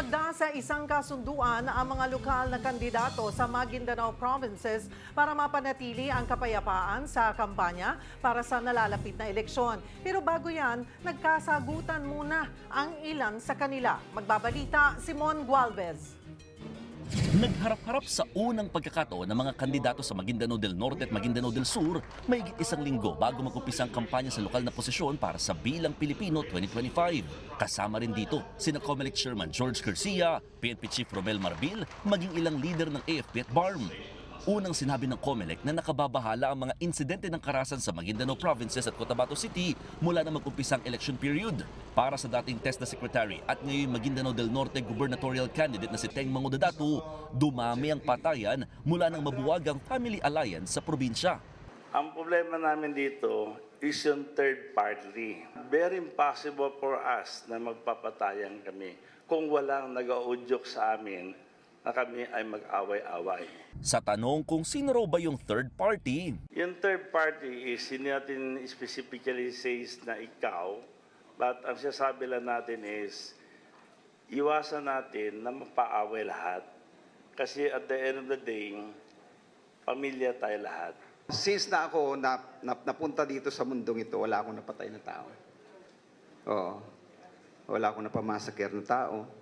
Sumagda sa isang kasunduan ang mga lokal na kandidato sa Maguindanao provinces para mapanatili ang kapayapaan sa kampanya para sa nalalapit na eleksyon. Pero bago yan, nagkasagutan muna ang ilan sa kanila. Magbabalita, Simon Gualvez. Nagharap-harap sa unang pagkakataon ng mga kandidato sa Maguindanao del Norte at Maguindanao del Sur mahigit isang linggo bago mag-umpisa ang kampanya sa lokal na posisyon para sa Bilang Pilipino 2025. Kasama rin dito sina Comelec Chairman George Garcia, PNP Chief Romel Marbil, maging ilang leader ng AFP at BARM. Unang sinabi ng COMELEC na nakababahala ang mga insidente ng karasan sa Maguindanao Provinces at Cotabato City mula na mag-umpisa ang election period. Para sa dating test na secretary at ngayon Maguindanao del Norte gubernatorial candidate na si Teng Mangudadatu, dumami ang patayan mula ng mabuwagang family alliance sa probinsya. Ang problema namin dito is yung third party. Very impossible for us na magpapatayan kami kung walang nag-audyok sa amin na kami ay mag-away-away. Sa tanong kung sino raw ba yung third party, Yung third party is hindi natin specifically says na ikaw, but ang sinasabi lang natin is iwasan natin na mapaaway lahat. Kasi at the end of the day, pamilya tayo lahat. Since na ako na, na, napunta dito sa mundong ito, wala akong napatay na tao. Oo. Wala akong napamasaker na tao.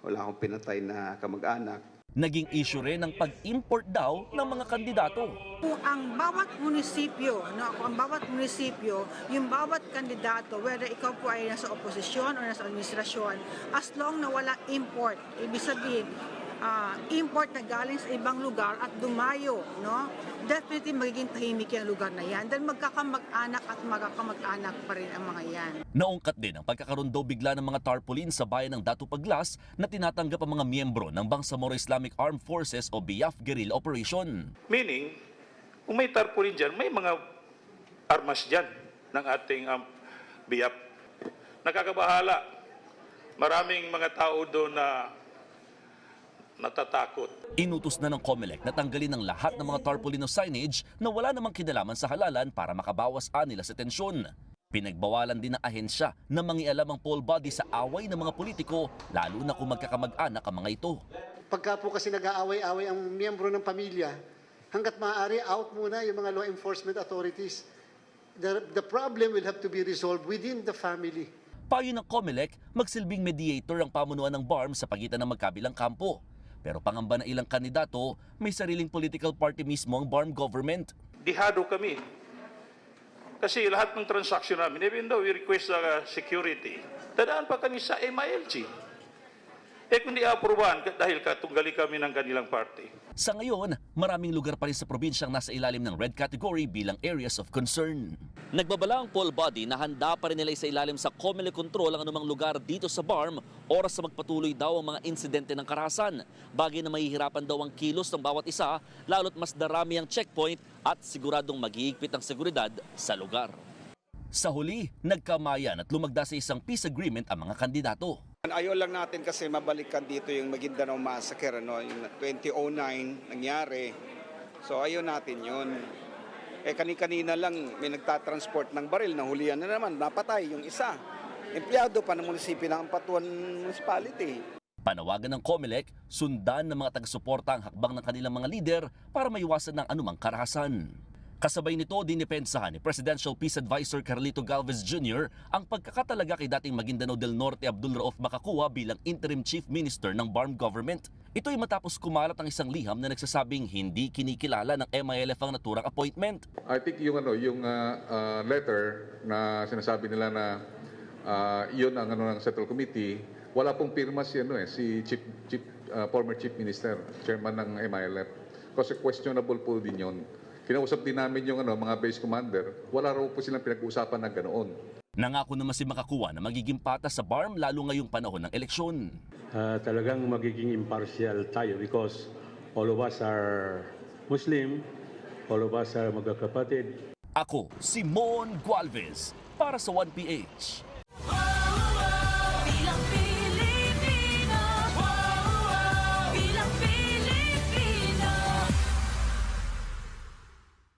Wala akong pinatay na kamag-anak. naging issue rin ang pag-import daw ng mga kandidato. Ang bawat munisipyo, no, kung ang bawat munisipyo, yung bawat kandidato, whether ikaw po ay nasa oposisyon o nasa administrasyon, as long na wala import, ibig sabihin, ah, import na galing sa ibang lugar at dumayo, no? Definitely magiging tahimik yung lugar na yan. Dahil magkakamag-anak at magkakamag-anak pa rin ang mga yan. Naungkat din ang pagkakaroon daw bigla ng mga tarpaulin sa bayan ng Datu Paglas na tinatanggap ang mga miyembro ng Bangsamoro Islamic Armed Forces o BIAF guerrilla operation. Meaning, kung may tarpaulin dyan, may mga armas dyan ng ating um, BIAP. Nakakabahala. Maraming mga tao doon na natatakot. Inutos na ng COMELEC na tanggalin ang lahat ng mga tarpaulin o signage na wala namang kinalaman sa halalan para makabawas anila sa tensyon. Pinagbawalan din ng ahensya na mangialam ang poll body sa away ng mga politiko, lalo na kung magkakamag-anak ang mga ito. Pagka po kasi nag-aaway-away ang miyembro ng pamilya, hanggat maaari, out muna yung mga law enforcement authorities. The, the problem will have to be resolved within the family. Payo ng COMELEC, magsilbing mediator ang pamunuan ng BARM sa pagitan ng magkabilang kampo. Pero pangamba ng ilang kandidato, may sariling political party mismo ang BARM government. Dihado kami. Kasi lahat ng transaction namin, even though we request uh, security, dadaan pa kami sa MILG. Eh kung di aprobahan dahil katunggali kami ng kanilang party. Sa ngayon, maraming lugar pa rin sa probinsyang nasa ilalim ng red category bilang areas of concern. Nagbabala ang poll body na handa pa rin nila sa ilalim sa COMELEC control ang anumang lugar dito sa BARM oras sa magpatuloy daw ang mga insidente ng karahasan. Bagay na mahihirapan daw ang kilos ng bawat isa lalo't mas darami ang checkpoint at siguradong mag-iigpit ang seguridad sa lugar. Sa huli, nagkamayan at lumagda sa isang peace agreement ang mga kandidato. Ayaw lang natin kasi mabalikan dito yung Maguindanao Massacre, ano, yung 2009 nangyari. So ayaw natin yun. Eh kani-kanina lang may nagtatransport ng baril, nahulihan na naman, napatay yung isa. Empleyado pa ng munisipyo ng Ampatuan Municipality. Panawagan ng COMELEC, sundan ng mga taga-suporta ang hakbang ng kanilang mga lider para maiwasan ng anumang karahasan. Kasabay nito, dinipensahan ni Presidential Peace Advisor Carlito Galvez Jr. ang pagkakatalaga kay dating Maguindanao del Norte Abdul Rauf Makakuwa bilang Interim Chief Minister ng BARM Government. Ito ay matapos kumalat ang isang liham na nagsasabing hindi kinikilala ng MILF ang naturang appointment. I think yung ano, yung ah, ah, letter na sinasabi nila na ah, yun ang ano ng Central Committee, wala pong pirma si ano eh, si Chief, Chief ah, former Chief Minister, Chairman ng MILF. Kasi questionable po din yun. Kinausap din namin yung ano, mga base commander, wala raw po silang pinag-uusapan na ganoon. Nangako naman si Makakuwa na magiging patas sa BARM lalo ngayong panahon ng eleksyon. uh, talagang magiging impartial tayo because all of us are Muslim, all of us are magkakapatid. Ako, Simon Gualvez, para sa 1PH.